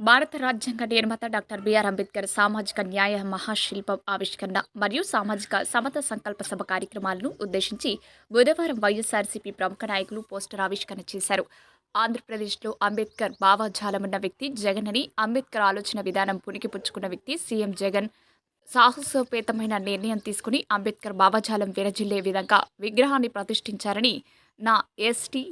భారత రాజ్యాంగ నిర్మాత డాక్టర్ బిఆర్ అంబేద్కర్ సామాజిక న్యాయ మహాశిల్పం ఆవిష్కరణ మరియు సామాజిక సమత సంకల్ప సభ కార్యక్రమాలను ఉద్దేశించి బుధవారం వైఎస్ఆర్సీపీ ప్రముఖ నాయకులు పోస్టర్ ఆవిష్కరణ చేశారు. ఆంధ్రప్రదేశ్లో అంబేద్కర్ భావజాలమున్న వ్యక్తి జగన్ అని అంబేద్కర్ ఆలోచన విధానం పుణికిపుచ్చుకున్న వ్యక్తి సీఎం జగన్. సాహసోపేతమైన నిర్ణయం తీసుకుని అంబేద్కర్ భావజాలం విరజిల్లే విధంగా విగ్రహాన్ని ప్రతిష్ఠించారని నా ఎస్టీ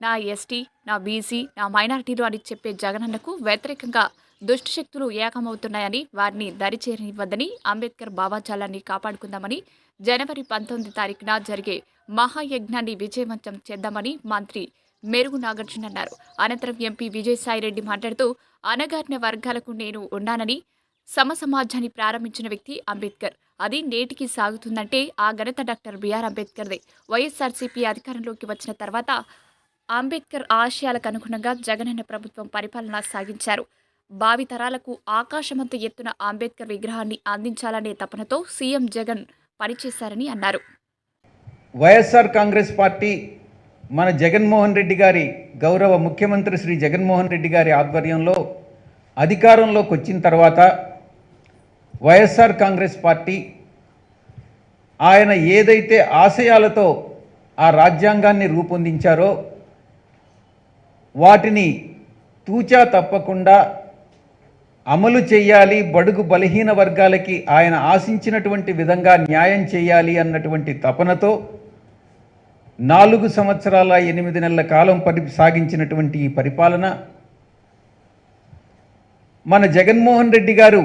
నా ఎస్టీ నా బీసీ నా మైనారిటీలు అని చెప్పే జగనన్నకు వ్యతిరేకంగా దుష్టశక్తులు ఏకమవుతున్నాయని వారిని దరిచేరనివ్వద్దని అంబేద్కర్ భావాజాలాన్ని కాపాడుకుందామని జనవరి పంతొమ్మిది తారీఖున జరిగే మహాయజ్ఞాన్ని విజయవంతం చేద్దామని మంత్రి మెరుగు నాగార్జున అన్నారు. అనంతరం ఎంపీ విజయసాయిరెడ్డి మాట్లాడుతూ అనగారిన వర్గాలకు నేను ఉన్నానని సమ సమాజాన్ని ప్రారంభించిన వ్యక్తి అంబేద్కర్. అది నేటికి సాగుతుందంటే ఆ ఘనత డాక్టర్ బిఆర్ అంబేద్కర్దే. వైఎస్ఆర్సీపీ అధికారంలోకి వచ్చిన తర్వాత అంబేద్కర్ ఆశయాలకు అనుగుణంగా జగనన్న ప్రభుత్వం పరిపాలన సాగించారు. భావితరాలకు ఆకాశమంత ఎత్తున అంబేద్కర్ విగ్రహాన్ని అందించాలనే తపనతో సీఎం జగన్ పనిచేశారని అన్నారు. వైఎస్ఆర్ కాంగ్రెస్ పార్టీ మన జగన్మోహన్ రెడ్డి గారి గౌరవ ముఖ్యమంత్రి శ్రీ జగన్మోహన్ రెడ్డి గారి ఆధ్వర్యంలో అధికారంలోకి వచ్చిన తర్వాత వైఎస్ఆర్ కాంగ్రెస్ పార్టీ ఆయన ఏదైతే ఆశయాలతో ఆ రాజ్యాంగాన్ని రూపొందించారో వాటిని తూచా తప్పకుండా అమలు చేయాలి బడుగు బలహీన వర్గాలకి ఆయన ఆశించినటువంటి విధంగా న్యాయం చేయాలి అన్నటువంటి తపనతో నాలుగు సంవత్సరాల ఎనిమిది నెలల కాలం పరి సాగించినటువంటి ఈ పరిపాలన. మన జగన్మోహన్ రెడ్డి గారు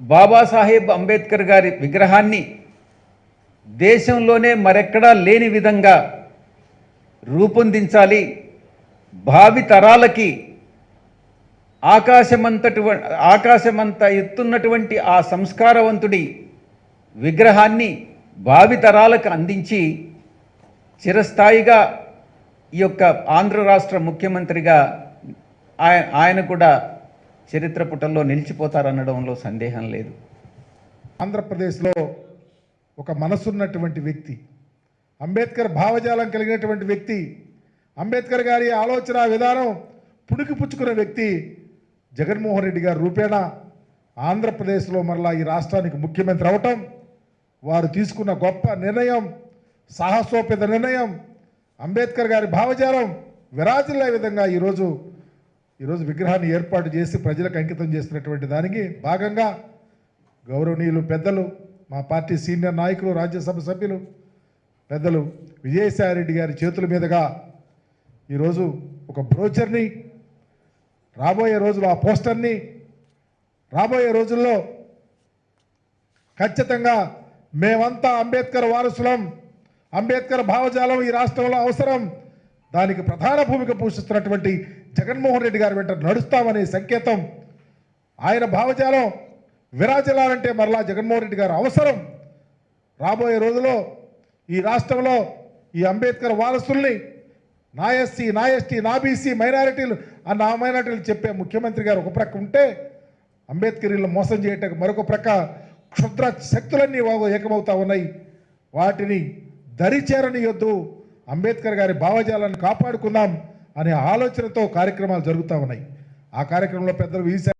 బాబాసాహెబ్ అంబేద్కర్ గారి విగ్రహాన్ని దేశంలోనే మరెక్కడా లేని విధంగా రూపొందించాలి. భావి తరాలకి ఆకాశమంతటి ఆకాశమంత ఎత్తున్నటువంటి ఆ సంస్కారవంతుడి విగ్రహాన్ని భావితరాలకు అందించి చిరస్థాయిగా ఈ యొక్క ఆంధ్ర రాష్ట్ర ముఖ్యమంత్రిగా ఆయన ఆయన కూడా చరిత్ర పుటల్లో నిలిచిపోతారనడంలో సందేహం లేదు. ఆంధ్రప్రదేశ్లో ఒక మనసున్నటువంటి వ్యక్తి అంబేద్కర్ భావజాలం కలిగినటువంటి వ్యక్తి అంబేద్కర్ గారి ఆలోచన విధానం పుణికి పుచ్చుకున్న వ్యక్తి జగన్మోహన్ రెడ్డి గారి రూపేణా. ఆంధ్రప్రదేశ్లో మరలా ఈ రాష్ట్రానికి ముఖ్యమంత్రి అవటం వారు తీసుకున్న గొప్ప నిర్ణయం సాహసోపేత నిర్ణయం అంబేద్కర్ గారి భావజాలం విరాజిల్లే విధంగా ఈరోజు ఈరోజు విగ్రహాన్ని ఏర్పాటు చేసి ప్రజలకు అంకితం చేస్తున్నటువంటి దానికి భాగంగా గౌరవనీయులు పెద్దలు మా పార్టీ సీనియర్ నాయకులు రాజ్యసభ సభ్యులు పెద్దలు విజయసాయిరెడ్డి గారి చేతుల మీదుగా ఈరోజు ఒక బ్రోచర్ని రాబోయే రోజులు ఆ పోస్టర్ని రాబోయే రోజుల్లో ఖచ్చితంగా మేమంతా అంబేద్కర్ వారసులం అంబేద్కర్ భావజాలం ఈ రాష్ట్రంలో అవసరం. దానికి ప్రధాన భూమిక పోషిస్తున్నటువంటి జగన్మోహన్ రెడ్డి గారి వెంట నడుస్తామనే సంకేతం. ఆయన భావజాలం విరాజలాలంటే మరలా జగన్మోహన్ రెడ్డి గారు అవసరం. రాబోయే రోజుల్లో ఈ రాష్ట్రంలో ఈ అంబేద్కర్ వారసుల్ని నా ఎస్సీ నా ఎస్టీ నా బీసీ మైనారిటీలు ఆ నా మైనారిటీలు చెప్పే ముఖ్యమంత్రి గారు ఒక ప్రక్క ఉంటే అంబేద్కరీలను మోసం చేయటం మరొక ప్రక్క క్షుద్ర శక్తులన్నీ ఏకమవుతా ఉన్నాయి. వాటిని దరిచేరనియొద్దు. అంబేద్కర్ గారి భావజాలాన్ని కాపాడుకుందాం అనే ఆలోచనతో కార్యక్రమాలు జరుగుతూ ఉన్నాయి. ఆ కార్యక్రమంలో పెద్దలు వీసా